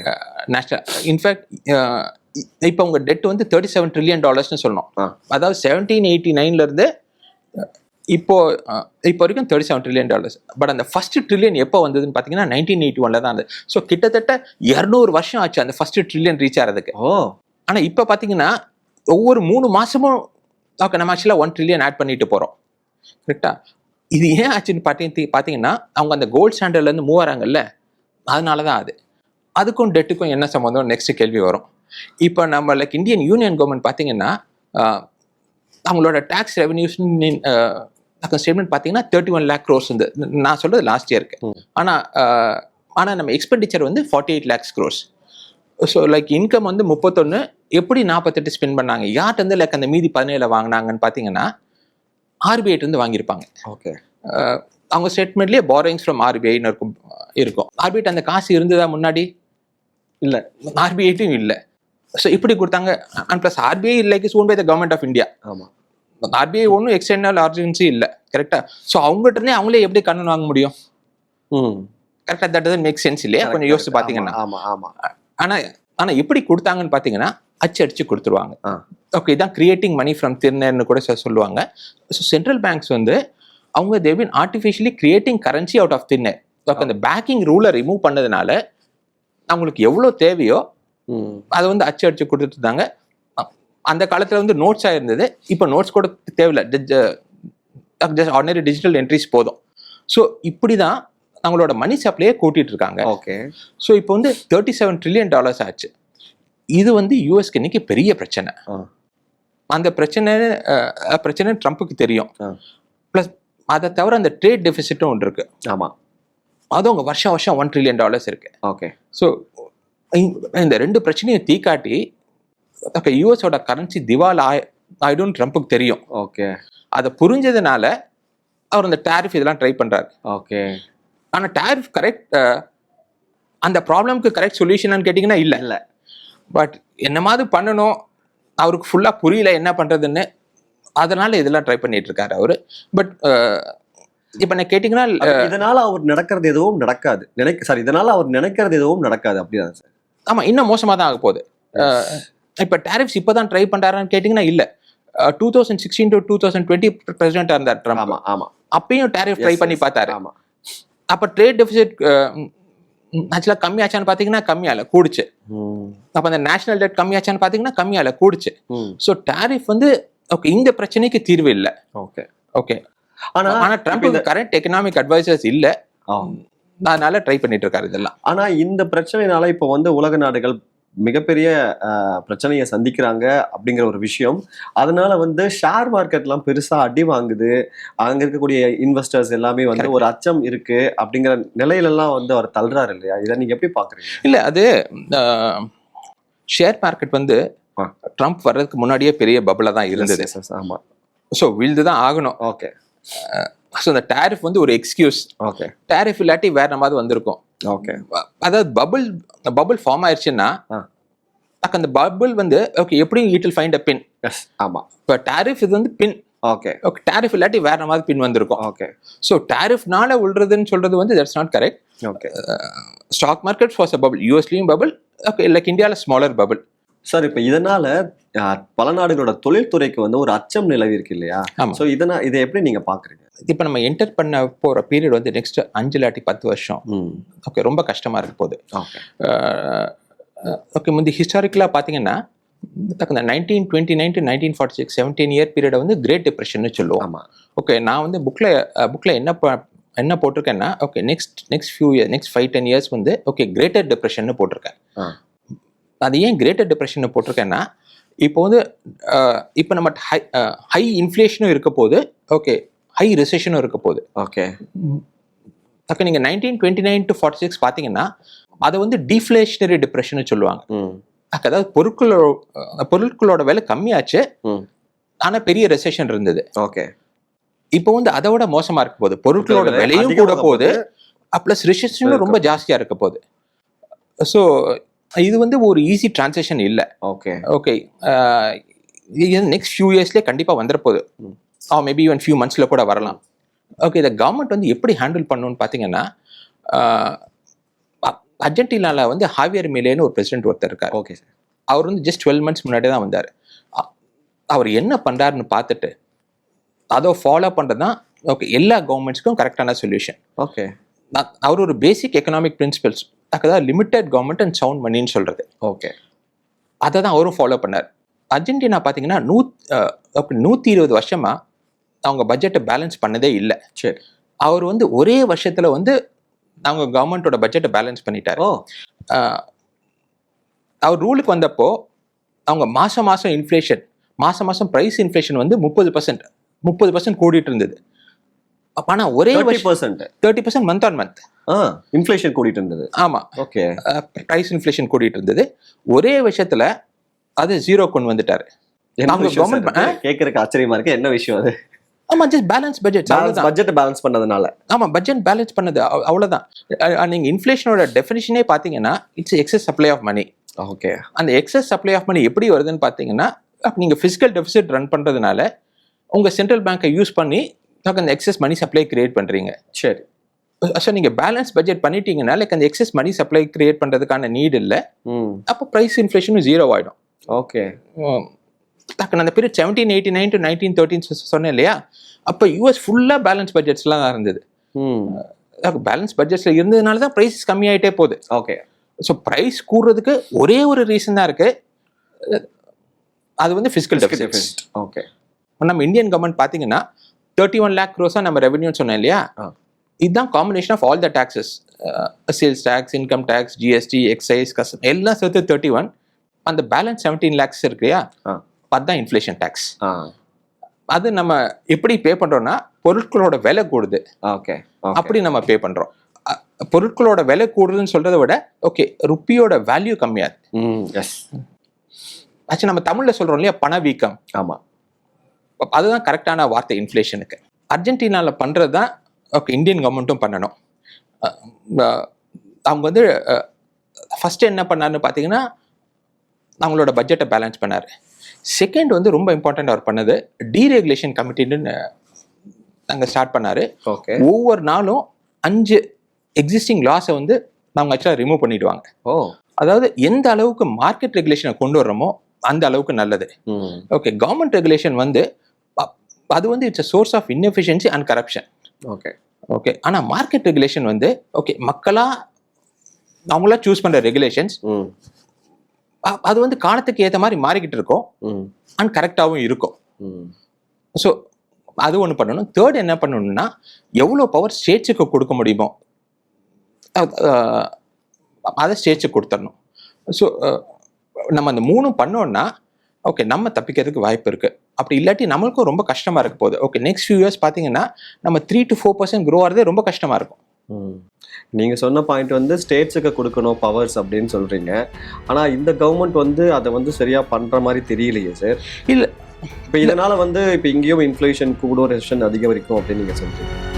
நேஷனல் இன்ஃபேக்ட் இப்போ உங்கள் டெட் வந்து தேர்ட்டி செவன் ட்ரில்லியன் டாலர்ஸ்னு சொல்லணும் ஆ. அதாவது செவன்டீன் எயிட்டி நைன்லேருந்து இப்போ இப்போ வரைக்கும் thirty seven trillion dollars but அந்த ஃபர்ஸ்ட் ட்ரில்லியன் எப்போ வந்ததுன்னு பார்த்தீங்கன்னா நைன்டீன் எயிட்டி ஒன்ல தான் இருந்தது ஸோ கிட்டத்தட்ட இரநூறு வருஷம் ஆச்சு அந்த ஃபர்ஸ்ட் ட்ரில்லியன் ரீச் ஆகிறதுக்கு ஓ. ஆனால் இப்போ பார்த்தீங்கன்னா ஒவ்வொரு மூணு மாசமும் ஓகே நம்ம ஆக்சுவலாக ஒன் ட்ரில்லியன் ஆட் பண்ணிட்டு போகிறோம் கரெக்டா இது ஏன் ஆச்சுன்னு பார்த்தி பார்த்தீங்கன்னா அவங்க அந்த கோல்ட் ஸ்டாண்டர்ட்லேருந்து மூவ் வராங்கல்ல அதனால தான் அது. அதுக்கும் டெட்டுக்கும் என்ன சம்மந்தம் நெக்ஸ்ட் கேள்வி வரும். இப்போ நம்ம லைக் இந்தியன் யூனியன் கவர்மெண்ட் பார்த்தீங்கன்னா அவங்களோட டேக்ஸ் ரெவன்யூஸ் ஸ்டேட்மெண்ட் பார்த்தீங்கன்னா தேர்ட்டி ஒன் லேக் க்ரோஸ் வந்து நான் சொல்றது லாஸ்ட் இயருக்கு. ஆனால் ஆனால் நம்ம எக்ஸ்பெண்டிச்சர் வந்து forty eight lakhs crores so like income வந்து முப்பத்தொன்று எப்படி நாற்பத்தெட்டு ஸ்பெண்ட் பண்ணாங்க? யார்கிட்ட இருந்து லைக் அந்த மீதி பதினேழு வாங்கினாங்கன்னு பார்த்தீங்கன்னா ஆர்பிஐ இருந்து வாங்கியிருப்பாங்க. ஓகே அவங்க ஸ்டேட்மெண்ட்லேயே பாரோயிங்ஸ் ஃப்ரம் ஆர்பிஐன்னு இருக்கும் இருக்கும். ஆர்பிஐ அந்த காசு இருந்ததா முன்னாடி? இல்ல. ஆர்பிஐட்டும் இல்லை. ஸோ இப்படி கொடுத்தாங்க. And plus RBI like is owned by the government of India ஆமா. ஆர்பிஐ ஒன்றும் எக்ஸ்டர்னல் ஆர்ஜன்சி இல்லை. கரெக்டா ஸோ அவங்ககிட்ட அவங்களே எப்படி கடன் வாங்க முடியும்? ம். கரெக்டாக தட் டசன் மேக் சென்ஸ் இல்லையா? கொஞ்சம் யோசிச்சு பார்த்தீங்கன்னா ஆமா ஆமா ஆனா ஆனா எப்படி கொடுத்தாங்கன்னு பார்த்தீங்கன்னா அச்சு அடிச்சு கொடுத்துருவாங்க. ஓகே இதான் கிரியேட்டிங் மணி ஃப்ரம் திர்னர்னு கூட சொல்லுவாங்க. ஸோ சென்ட்ரல் பேங்க்ஸ் வந்து அவங்க they've been artificially creating currency out of thin air okay அந்த பேக்கிங் ரூலை ரிமூவ் பண்ணதுனால அவங்களுக்கு எவ்வளோ தேவையோ அதை வந்து அச்சு அடிச்சு கொடுத்துட்டு இருந்தாங்க. அந்த காலத்துல வந்து நோட்ஸாக இருந்தது. இப்போ நோட்ஸ் கூட தேவையில்ல. ஜஸ்ட் ஆர்டினரி டிஜிட்டல் என்ட்ரிஸ் போதும். ஸோ இப்படி தான் அவங்களோட மணி சப்ளையே கூட்டிட்டு இருக்காங்க. ஓகே ஸோ இப்போ வந்து தேர்ட்டி செவன் ட்ரில்லியன் டாலர்ஸ் ஆச்சு. இது வந்து யூஎஸ்க்கு இன்னைக்கு பெரிய பிரச்சனை. அந்த பிரச்சனை பிரச்சனை ட்ரம்ப்புக்கு தெரியும். ப்ளஸ் அதை தவிர அந்த ட்ரேட் டெபிசிட்டும் ஒன்று இருக்கு. ஆமா. அதுவும் அவங்க வருஷம் வருஷம் ஒன் ட்ரில்லியன் டாலர்ஸ் இருக்கு. ஓகே ஸோ இந்த ரெண்டு பிரச்சனையும் தீக்காட்டி ஓகே யூஎஸோட கரன்சி திவால் ஆய் ஆயிடும் ட்ரம்ப்புக்கு தெரியும். ஓகே அதை புரிஞ்சதுனால அவர் அந்த டேரிஃப் இதெல்லாம் ட்ரை பண்றாரு. ஓகே ஆனால் டேரிஃப் கரெக்ட் அந்த ப்ராப்ளம்க்கு கரெக்ட் சொல்யூஷனான்னு கேட்டிங்கன்னா இல்லை. இல்ல. பட் என்னமாவது பண்ணணும் அவருக்கு ஃபுல்லாக புரியல என்ன பண்ணுறதுன்னு அதனால இதெல்லாம் ட்ரை பண்ணிட்டு இருக்காரு அவரு பட் இப்போ நான் கேட்டிங்கன்னா அப்ப இதனால அவர் நடக்கிறது எதுவும் நடக்காது. நினைக்க சாரி இதனால அவர் நினைக்கிறது எதுவும் நடக்காது அப்படிதான் சார்? ஆமாம் இன்னும் மோசமாக தான் ஆக போகுது இப்போ டேரிஃப்ஸ் இப்போ தான் ட்ரை பண்ணுறாருன்னு கேட்டிங்கன்னா இல்லை. Two thousand sixteen to two thousand twenty president இருந்தார் ட்ரம்ப் ஆமா ஆமா. அப்பயும் டேரிஃப் ட்ரை பண்ணி. பார்த்தாரு. ஆமா. அப்போ ட்ரேட் டெபிசிட் ஆக்சுவலாக கம்மியாச்சான்னு பார்த்தீங்கன்னா கம்மியால கூடுச்சு. அப்போ அந்த நேஷனல் டெட் கம்மியாச்சான்னு பார்த்தீங்கன்னா கம்மியால கூடுச்சு. ஸோ டேரிஃப் வந்து ஓகே இந்த பிரச்சனைக்கு தீர்வு இல்லை. ஓகே ஓகே ஆனா ஆனா ட்ரம்ப் கரண்ட் எக்கனாமிக் அட்வைசர்ஸ் இல்ல. அதனால ட்ரை பண்ணிட்டு இருக்காரு இதெல்லாம். ஆனா இந்த பிரச்சனைனால இப்போ வந்து உலக நாடுகள் மிகப்பெரிய பிரச்சனையை சந்திக்கிறாங்க அப்படிங்கிற ஒரு விஷயம். அதனால வந்து ஷேர் மார்க்கெட்லாம் பெருசா அடி வாங்குது. அங்க இருக்கக்கூடிய இன்வெஸ்டர்ஸ் எல்லாமே வந்து ஒரு அச்சம் இருக்கு அப்படிங்கிற நிலையில எல்லாம் வந்து அவர் தள்ளுறாரு இல்லையா? இதை நீங்க எப்படி பாக்குறீங்க? இல்ல அது ஷேர் மார்க்கெட் வந்து. ட்ரம்ப் வர்றதுக்கு முன்னாடியே பெரிய பபுளா தான் இருந்தது. Yes, yes, ஆமா. ஸோ விழுந்து தான் ஆகணும். ஓகே ஸோ அந்த டேரிஃப் வந்து ஒரு எக்ஸ்கியூஸ் ஓகே டேரிஃப் இல்லாட்டி வேற மாதிரி வந்திருக்கும். ஓகே அதாவது பபுள் பபுள் ஃபார்ம் ஆயிடுச்சுன்னா. அப்ப அந்த பபுள் வந்து ஓகே எப்படியும் it find a pin yes ஆமா. இப்போ டேரிஃப் இது வந்து பின் ஓகே ஓகே டேரிஃப் இல்லாட்டி வேற மாதிரி பின் வந்திருக்கும். ஓகே ஸோ டேரிஃப்னால விழுறதுன்னு சொல்றது வந்து that's not correct okay stock market was a bubble யூஎஸ்லயும் bubble okay like இந்தியாவில் ஸ்மாலர் பபிள் சார் இப்போ இதனால பல நாடுகளோட தொழில்துறைக்கு வந்து ஒரு அச்சம் நிலவி இருக்கு இல்லையா? ஆமா. சோ இதனா இதை எப்படி நீங்க பாக்குறீங்க? இப்போ நம்ம என்டர் பண்ண போகிற பீரியட் வந்து நெக்ஸ்ட் அஞ்சு இல்லாட்டி பத்து வருஷம். ஓகே ரொம்ப கஷ்டமாக இருக்க போகுது. ஓகே முந்தி ஹிஸ்டாரிக்கலாக பார்த்தீங்கன்னா இந்த nineteen twenty nine to nineteen forty six seventeen year பீரியடை வந்து கிரேட் டிப்ரெஷன் சொல்லுவோம். ஓகே நான் வந்து புக்கில் புக்கில் என்ன என்ன போட்டிருக்கேன்னா okay next next few year next five ten years வந்து ஓகே கிரேட்டர் டிப்ரெஷன் போட்டிருக்கேன். அது ஏன் கிரேட்டர் டிப்ரெஷன் போட்டிருக்கேன்னா இப்போ வந்து இப்போ நம்ம ஹை ஹை இன்ஃப்ளேஷனும் இருக்க போகுது ஓகே ஹை ரிசெஷனும் இருக்க போகுது ஓகே ஓகே நீங்கள் nineteen twenty nine to forty six பார்த்தீங்கன்னா அதை வந்து டிஃப்ளேஷனரி டிப்ரெஷன் சொல்லுவாங்க. ம். அதாவது பொருட்களோட பொருட்களோட விலை கம்மியாச்சு ஆனால் பெரிய ரெசெஷன் இருந்தது. ஓகே இப்போ வந்து அதை விட மோசமா இருக்க போகுது. பொருட்களோட விலை விலையும் கூட போகுது. ப்ளஸ் ரிசெஷனும் ரொம்ப ஜாஸ்தியா இருக்க போகுது. ஸோ இது வந்து ஒரு ஈஸி டிரான்சேக்ஷன் இல்லை. ஓகே ஓகே நெக்ஸ்ட் ஃபியூ இயர்ஸ்லேயே கண்டிப்பாக வந்துட போகுது. ஆ மேபி ஒன் ஃபியூ மந்த்ஸில் கூட வரலாம். ஓகே இதை கவர்மெண்ட் வந்து எப்படி ஹேண்டில் பண்ணணும்னு பார்த்தீங்கன்னா அர்ஜென்டினால வந்து ஹாவியர் மிலேன்னு ஒரு பிரசிடென்ட் ஒருத்தர் இருக்கார். ஓகே சார் அவர் வந்து ஜஸ்ட் டுவெல் மந்த்ஸ் முன்னாடி தான் வந்தார். அவர் என்ன பண்ணுறாருன்னு பார்த்துட்டு அதை ஃபாலோ பண்ணுறது தான் ஓகே எல்லா கவர்மெண்ட்ஸ்க்கும் கரெக்டான சொல்யூஷன் ஓகே அவர் ஒரு பேசிக் எக்கனாமிக் பிரின்சிபல்ஸ் அதாவது லிமிட்டட் கவர்மெண்ட் அண்ட் சவுண்ட் மணின்னு சொல்கிறது ஓகே அதை தான் அவரும் ஃபாலோ பண்ணார். அர்ஜென்டினா பார்த்தீங்கன்னா நூ நூற்றி இருபது வருஷமா அவங்க பட்ஜெட்டை பேலன்ஸ் பண்ணதே இல்லை. சரி. அவர் வந்து ஒரே வருஷத்தில் வந்து அவங்க கவர்மெண்ட்டோட பட்ஜெட்டை பேலன்ஸ் பண்ணிட்டாரு. அவர் ரூலுக்கு வந்தப்போ அவங்க மாசம் மாசம் இன்ஃப்ளேஷன் மாசம் மாசம் பிரைஸ் இன்ஃப்ளேஷன் வந்து முப்பது பர்சன்ட் முப்பது பர்சன்ட் கூடிட்டு இருந்தது. ஆனா ஒரே percent thirty percent month on month ah inflation கூடிட்டு இருந்தது ஆமா. ஓகே பிரைஸ் இன்ஃப்ளேஷன் கூடிட்டு இருந்தது ஒரே வருஷத்துல அது ஜீரோ கொண்டு வந்துட்டாரு. அவங்க இது? கேட்கறதுக்கு ஆச்சரியமா இருக்கு. என்ன விஷயம் அது? ஆமா just balance budget budget balance பண்ணதுனால. ஆமா பட்ஜெட் பேலன்ஸ் பண்ணது அவ்- அவ்வளவுதான். நீங்க இன்ஃப்ளேஷனோட டெஃபினிஷனே பாத்தீங்கன்னா it's excess supply of money okay அந்த எக்ஸஸ் சப்ளை ஆஃப் மணி எப்படி வருதுன்னு பார்த்தீங்கன்னா அப்ப நீங்க ஃபிசிக்கல் டெபிசிட் ரன் பண்றதுனால உங்க சென்ட்ரல் பேங்கை யூஸ் பண்ணி அந்த எக்ஸஸ் மணி சப்ளை கிரியேட் பண்றீங்க. சரி. ஸோ நீங்க பேலன்ஸ் பட்ஜெட் பண்ணிட்டீங்கன்னா லைக் அந்த எக்ஸஸ் மணி சப்ளை கிரியேட் பண்றதுக்கான நீட் இல்லை. ம். அப்போ ப்ரைஸ் இன்ஃப்ளேஷனும் ஜீரோ ஆயிடும். ஓகே. உம், டக்குனு அந்த period seventeen eighty nine to nineteen thirteen சொன்னேன் இல்லையா? அப்போ யூஎஸ் ஃபுல்லாக பேலன்ஸ் பட்ஜெட்ஸ்லாம் இருந்தது. ம். பேலன்ஸ் பட்ஜெட்ஸில் இருந்ததுனால தான் ப்ரைஸ் கம்மியாயிட்டே போகுது. ஓகே. ஸோ ப்ரைஸ் கூடுறதுக்கு ஒரே ஒரு ரீசன் தான் இருக்கு. அது வந்து ஃபிசிக்கல் டெபிசிட் ஓகே. நம்ம இந்தியன் கவர்மெண்ட் பார்த்தீங்கன்னா தேர்ட்டி ஒன் லேக் க்ரோஸாக நம்ம ரெவன்யூன்னு சொன்னேன் இல்லையா. இதுதான் combination of all the taxes sales tax income tax GST excise custom எல்லாம் சேர்த்து தேர்ட்டி ஒன் அந்த பேலன்ஸ் செவன்டீன் லேக்ஸ் இருக்கு இல்லையா. அதுதான் இன்ஃப்ளேஷன் டேக்ஸ் அது நம்ம எப்படி பே பண்றோம்னா பொருட்களோட விலை கூடுது. ஓகே அப்படி நம்ம பே பண்றோம். அ- பொருட்களோட விலை கூடுதுன்னு சொல்றதை விட ஓகே ருப்பியோட வேல்யூ எஸ் ஆக்சுவலி நம்ம தமிழ்ல சொல்றோம் இல்லையா பணவீக்கம். ஆமா. அதுதான் கரெக்டான வார்த்தை இன்ஃப்ளேஷனுக்கு அர்ஜென்டினால பண்றது தான் ஓகே இந்தியன் கவர்மெண்ட்டும் பண்ணணும். அவங்க வந்து ஃபர்ஸ்ட் என்ன பண்ணாருன்னு பார்த்தீங்கன்னா அவங்களோட பட்ஜெட்டை பேலன்ஸ் பண்ணாரு. செகண்ட் வந்து ரொம்ப இம்பார்ட்டன்ட் அவர் பண்ணது டீரெகுலேஷன் கமிட்டின்னு நாங்கள் ஸ்டார்ட் பண்ணாரு. ஓகே. ஒவ்வொரு நாளும் அஞ்சு எக்ஸிஸ்டிங் லாஸை வந்து அவங்க ஆக்சுவலாக ரிமூவ் பண்ணிடுவாங்க. ஓ. அதாவது எந்த அளவுக்கு மார்க்கெட் ரெகுலேஷனை கொண்டு வர்றோமோ அந்த அளவுக்கு நல்லது. ஓகே கவர்மெண்ட் ரெகுலேஷன் வந்து அது வந்து it's source of inefficiency and corruption okay okay ஆனால் மார்க்கெட் ரெகுலேஷன் வந்து ஓகே மக்களா அவங்களா சூஸ் பண்ணுற ரெகுலேஷன்ஸ் அது வந்து காலத்துக்கு ஏற்ற மாதிரி மாறிக்கிட்டு இருக்கும். அண்ட் கரெக்டாகவும் இருக்கும். ம். ஸோ அது ஒன்று பண்ணணும். தேர்ட் என்ன பண்ணணும்னா எவ்வளோ பவர் ஸ்டேட்ஸுக்கு கொடுக்க முடியுமோ அ- அதை ஸ்டேட்ஸுக்கு கொடுத்துடணும். ஸோ நம்ம அந்த மூணும் பண்ணோம்னா ஓகே நம்ம தப்பிக்கிறதுக்கு வாய்ப்பு இருக்கு. அப்படி இல்லாட்டி நம்மளுக்கும் ரொம்ப கஷ்டமா இருக்க போகுது. ஓகே நெக்ஸ்ட் ஃபியூ இயர்ஸ் பார்த்தீங்கன்னா நம்ம three to four percent grow ஆகிறதே ரொம்ப கஷ்டமா இருக்கும். ம். நீங்க சொன்ன பாயிண்ட் வந்து ஸ்டேட்ஸுக்கு கொடுக்கணும் பவர்ஸ் அப்படின்னு சொல்றீங்க. ஆனா இந்த கவர்மெண்ட் வந்து அதை வந்து சரியா பண்ற மாதிரி தெரியலையே சார் இல்ல. இப்போ இதனால வந்து இப்போ இங்கேயும் இன்ஃப்ளேஷன் கூடும் ரெஷன் அதிகரிக்கும் அப்படின்னு நீங்க சொல்றீங்க.